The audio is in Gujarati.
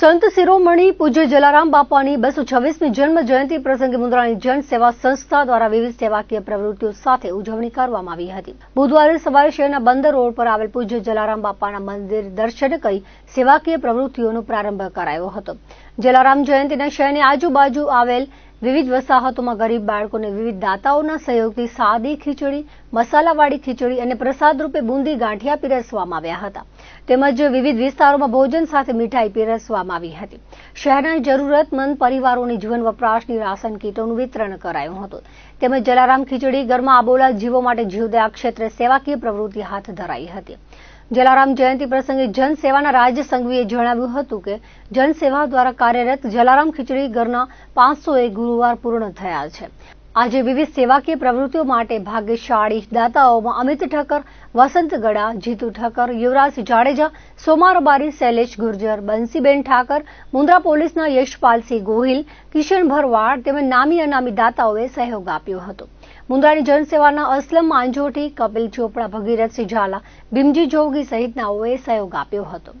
સંત શિરોમણી પૂજ્ય જલારામ બાપાની બસો છવ્વીસમી જન્મ જયંતિ પ્રસંગે મુન્દ્રાની જન સેવા સંસ્થા દ્વારા વિવિધ સેવાકીય પ્રવૃત્તિઓ સાથે ઉજવણી કરવામાં આવી હતી. બુધવારે સવારે શહેરના બંદર રોડ પર આવેલ પૂજ્ય જલારામ બાપાના મંદિર દર્શન કરી સેવાકીય પ્રવૃત્તિઓનો પ્રારંભ કરાયો હતો. જલારામ જયંતિના શહેરની આજુબાજુ આવેલ વિવિધ વસાહતોમાં ગરીબ બાળકોને વિવિધ દાતાઓના સહયોગથી સાદી ખીચડી, મસાલાવાળી ખીચડી અને પ્રસાદ રૂપે બુંદી ગાંઠિયા પીરસવામાં આવ્યા હતા. તેમજ વિવિધ વિસ્તારોમાં ભોજન સાથે મીઠાઈ પીરસવામાં આવી હતી. શહેરના જરૂરતમંદ પરિવારોની જીવન વપરાશની રાશન કીટોનું વિતરણ કરાયું હતું. તેમજ જલારામ ખીચડી, ઘરમાં આબોલા જીવો માટે જીવદયા ક્ષેત્રે સેવાકીય પ્રવૃત્તિ હાથ ધરાઈ હતી. જલારામ જયંતિ પ્રસંગે જનસેવાના રાજ્ય સંઘવીએ જણાવ્યું હતું કે જનસેવા દ્વારા કાર્યરત જલારામ ખીચડી ઘરના પાંચસો એ ગુરુવાર પૂર્ણ થયા છે. આજે વિવિધ સેવાકીય પ્રવૃત્તિઓ માટે ભાગ્યશાળી દાતાઓમાં અમિત ઠક્કર, વસંત ગડા, જીતુ ઠક્કર, યુવરાજ જાડેજા, સોમારબારી, શૈલેષ ગુર્જર, બંસીબેન ઠાકર, મુન્દ્રા પોલીસના યશપાલસિંહ ગોહિલ કિશન ભરવાડ તેમજ નામી અનામી દાતાઓએ સહયોગ આપ્યો હતો. મુન્દ્રાની જનસેવાના અસલમ માંજોટી કપિલ ચોપડા ભગીરથસિંહ ઝાલા ભીમજી જોગી સહિતનાઓએ સહયોગ આપ્યો હતો.